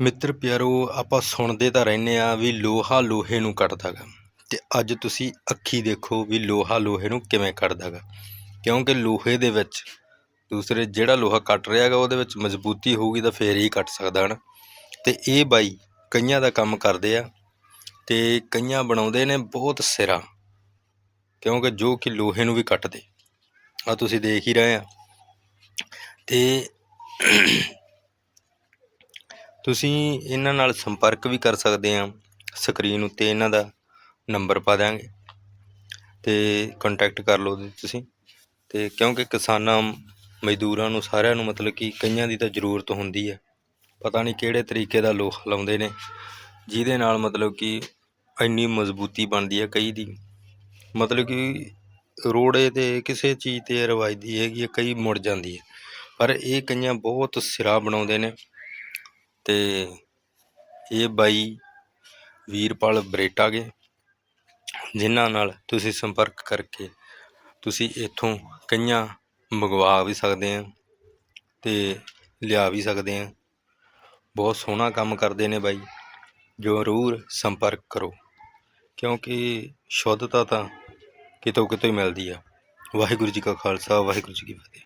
ਮਿੱਤਰ ਪਿਆਰੋ, ਆਪਾਂ ਸੁਣਦੇ ਤਾਂ ਰਹਿੰਦੇ ਆ ਵੀ ਲੋਹਾ ਲੋਹੇ ਨੂੰ ਕੱਟਦਾ ਗਾ ਤੇ ਅੱਜ ਤੁਸੀਂ ਅੱਖੀ ਦੇਖੋ ਵੀ ਲੋਹਾ ਲੋਹੇ ਨੂੰ ਕਿਵੇਂ ਕੱਟਦਾ ਗਾ ਕਿਉਂਕਿ ਲੋਹੇ ਦੇ ਵਿੱਚ ਦੂਸਰੇ ਜਿਹੜਾ ਲੋਹਾ ਕੱਟ ਰਿਹਾ ਗਾ ਉਹਦੇ ਵਿੱਚ ਮਜ਼ਬੂਤੀ ਹੋਊਗੀ ਤਾਂ ਫੇਰ ਹੀ ਕੱਟ ਸਕਦਾ, ਹਨ? ਤੇ ਇਹ ਬਾਈ ਕਈਆਂ ਦਾ ਕੰਮ ਕਰਦੇ ਆ ਤੇ ਕਈਆਂ ਬਣਾਉਂਦੇ ਨੇ ਬਹੁਤ ਸਿਰਾ। ਕਿਉਂਕਿ ਜੋ ਕਿ ਲੋਹੇ ਨੂੰ ਵੀ ਕੱਟਦੇ। ਆ ਤੁਸੀਂ ਦੇਖ ਹੀ ਰਹੇ ਆ। ਤੇ ਤੁਸੀਂ ਇਹਨਾਂ ਨਾਲ ਸੰਪਰਕ ਵੀ ਕਰ ਸਕਦੇ ਆ ਸਕਰੀਨ ਉੱਤੇ ਇਹਨਾਂ ਦਾ ਨੰਬਰ ਪਾ ਦਿਆਂਗੇ ਤੇ ਕੰਟੈਕਟ ਕਰ ਲਓ ਤੁਸੀਂ। ਤੇ ਕਿਉਂਕਿ ਕਿਸਾਨਾਂ, ਮਜ਼ਦੂਰਾਂ ਨੂੰ ਸਾਰਿਆਂ ਨੂੰ ਮਤਲਬ ਕਿ ਕਈਆਂ ਦੀ ਤਾਂ ਜ਼ਰੂਰਤ ਹੁੰਦੀ ਹੈ ਪਤਾ ਨਹੀਂ ਕਿਹੜੇ ਤਰੀਕੇ ਦਾ ਲੋਹਾ ਲਾਉਂਦੇ ਨੇ, ਜਿਹਦੇ ਨਾਲ ਮਤਲਬ ਕਿ ਇੰਨੀ ਮਜ਼ਬੂਤੀ ਬਣਦੀ ਹੈ ਕਈ ਦੀ। ਮਤਲਬ ਕਿ ਰੋੜੇ ਤੇ ਕਿਸੇ ਚੀਜ਼ ਤੇ ਰਵਾਇਤੀ ਹੈਗੀ ਹੈ ਕਈ ਮੁੜ ਜਾਂਦੀ ਹੈ ਪਰ ਇਹ ਕਈਆਂ ਬਹੁਤ ਸਿਰਾ ਬਣਾਉਂਦੇ ਨੇ। ਅਤੇ ਇਹ ਬਾਈ ਵੀਰਪਾਲ ਬਰੇਟਾ ਗੇ, ਜਿਨ੍ਹਾਂ ਨਾਲ ਤੁਸੀਂ ਸੰਪਰਕ ਕਰਕੇ ਤੁਸੀਂ ਇੱਥੋਂ ਕਈਆਂ ਮੰਗਵਾ ਵੀ ਸਕਦੇ ਆ ਅਤੇ ਲਿਆ ਵੀ ਸਕਦੇ ਆ। ਬਹੁਤ ਸੋਹਣਾ ਕੰਮ ਕਰਦੇ ਨੇ ਬਾਈ, ਜ਼ਰੂਰ ਸੰਪਰਕ ਕਰੋ, ਕਿਉਂਕਿ ਸ਼ੁੱਧਤਾ ਤਾਂ ਕਿਤੋਂ ਕਿਤੋਂ ਹੀ ਮਿਲਦੀ ਆ। ਵਾਹਿਗੁਰੂ ਜੀ ਕਾ ਖਾਲਸਾ, ਵਾਹਿਗੁਰੂ ਜੀ ਕੀ ਫਤਿਹ।